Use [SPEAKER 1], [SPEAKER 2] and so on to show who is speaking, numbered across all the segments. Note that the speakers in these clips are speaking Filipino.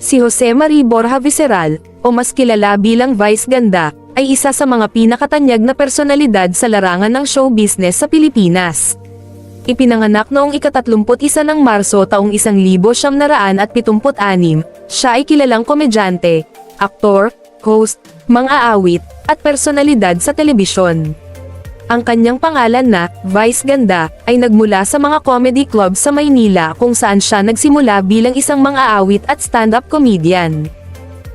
[SPEAKER 1] Si Jose Marie Borja Visceral, o mas kilala bilang Vice Ganda, ay isa sa mga pinakatanyag na personalidad sa larangan ng show business sa Pilipinas. Ipinanganak noong ikatatlumput-isa ng Marso taong isang libo siyam naraan at pitumput-anim, siya ay kilalang komedyante, aktor, host, mang-aawit, at personalidad sa telebisyon. Ang kanyang pangalan na, Vice Ganda, ay nagmula sa mga comedy club sa Maynila kung saan siya nagsimula bilang isang mang-aawit at stand-up comedian.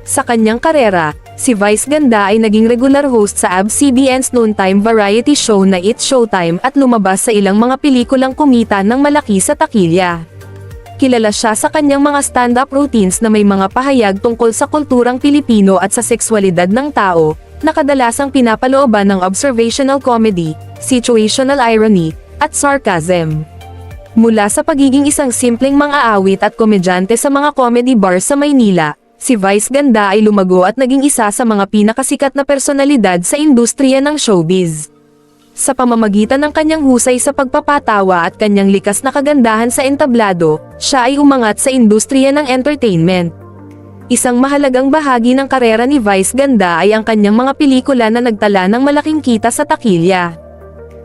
[SPEAKER 1] Sa kanyang karera, si Vice Ganda ay naging regular host sa ABS-CBN's noontime variety show na It's Showtime at lumabas sa ilang mga pelikulang kumita ng malaki sa takilya. Kilala siya sa kanyang mga stand-up routines na may mga pahayag tungkol sa kulturang Pilipino at sa sexualidad ng tao, na kadalasang pinapalooban ng observational comedy, situational irony, at sarcasm. Mula sa pagiging isang simpleng mang-aawit at komedyante sa mga comedy bars sa Maynila, si Vice Ganda ay lumago at naging isa sa mga pinakasikat na personalidad sa industriya ng showbiz. Sa pamamagitan ng kanyang husay sa pagpapatawa at kanyang likas na kagandahan sa entablado, siya ay umangat sa industriya ng entertainment. Isang mahalagang bahagi ng karera ni Vice Ganda ay ang kanyang mga pelikula na nagtala ng malaking kita sa takilya.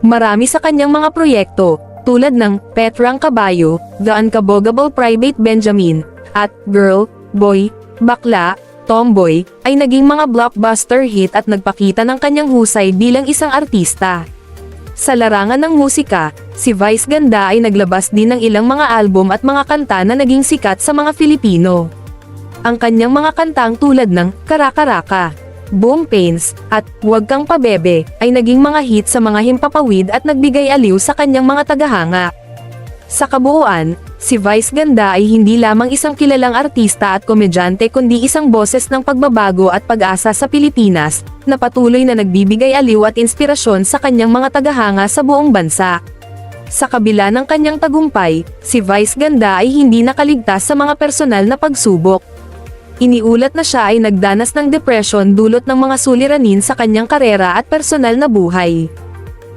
[SPEAKER 1] Marami sa kanyang mga proyekto, tulad ng Petrang Kabayo, The Unkabogable Private Benjamin, at Girl, Boy, Bakla, Tomboy, ay naging mga blockbuster hit at nagpakita ng kanyang husay bilang isang artista. Sa larangan ng musika, si Vice Ganda ay naglabas din ng ilang mga album at mga kanta na naging sikat sa mga Filipino. Ang kanyang mga kantang tulad ng Karakaraka, Boom Pains, at Huwag Kang Pabebe ay naging mga hit sa mga himpapawid at nagbigay aliw sa kanyang mga tagahanga. Sa kabuuan, si Vice Ganda ay hindi lamang isang kilalang artista at komedyante kundi isang boses ng pagbabago at pag-asa sa Pilipinas, na patuloy na nagbibigay aliw at inspirasyon sa kanyang mga tagahanga sa buong bansa. Sa kabila ng kanyang tagumpay, si Vice Ganda ay hindi nakaligtas sa mga personal na pagsubok. Iniulat na siya ay nagdanas ng depression dulot ng mga suliranin sa kanyang karera at personal na buhay.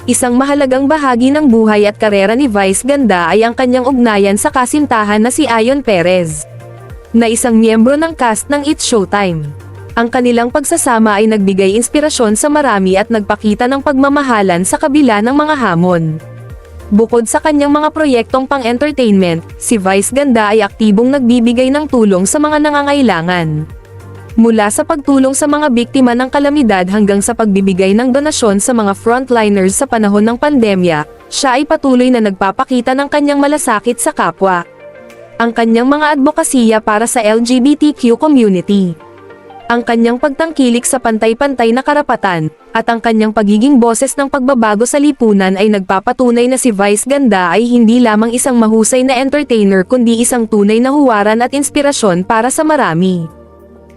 [SPEAKER 1] Isang mahalagang bahagi ng buhay at karera ni Vice Ganda ay ang kanyang ugnayan sa kasintahan na si Ayon Perez, na isang miyembro ng cast ng It's Showtime. Ang kanilang pagsasama ay nagbigay inspirasyon sa marami at nagpakita ng pagmamahalan sa kabila ng mga hamon. Bukod sa kanyang mga proyektong pang-entertainment, si Vice Ganda ay aktibong nagbibigay ng tulong sa mga nangangailangan. Mula sa pagtulong sa mga biktima ng kalamidad hanggang sa pagbibigay ng donasyon sa mga frontliners sa panahon ng pandemya, siya ay patuloy na nagpapakita ng kanyang malasakit sa kapwa. Ang kanyang mga advokasya para sa LGBTQ community ang kanyang pagtangkilik sa pantay-pantay na karapatan, at ang kanyang pagiging boses ng pagbabago sa lipunan ay nagpapatunay na si Vice Ganda ay hindi lamang isang mahusay na entertainer kundi isang tunay na huwaran at inspirasyon para sa marami.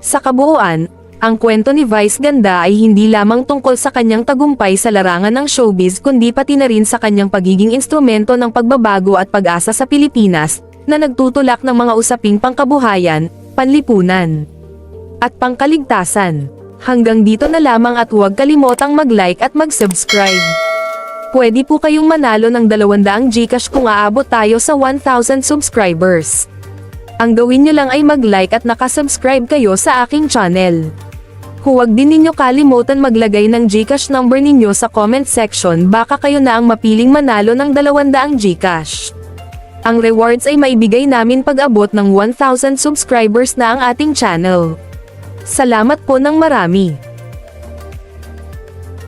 [SPEAKER 1] Sa kabuuan, ang kwento ni Vice Ganda ay hindi lamang tungkol sa kanyang tagumpay sa larangan ng showbiz kundi pati na rin sa kanyang pagiging instrumento ng pagbabago at pag-asa sa Pilipinas, na nagtutulak ng mga usaping pangkabuhayan, panlipunan, at pangkaligtasan. Hanggang dito na lamang at huwag kalimotang mag-like at mag-subscribe. Pwede po kayong manalo ng 200 Gcash kung aabot tayo sa 1,000 subscribers. Ang gawin nyo lang ay mag-like at nakasubscribe kayo sa aking channel. Huwag din ninyo kalimutan maglagay ng Gcash number ninyo sa comment section baka kayo na ang mapiling manalo ng 200 Gcash. Ang rewards ay maibigay namin pag abot ng 1,000 subscribers na ang ating channel. Salamat po ng marami.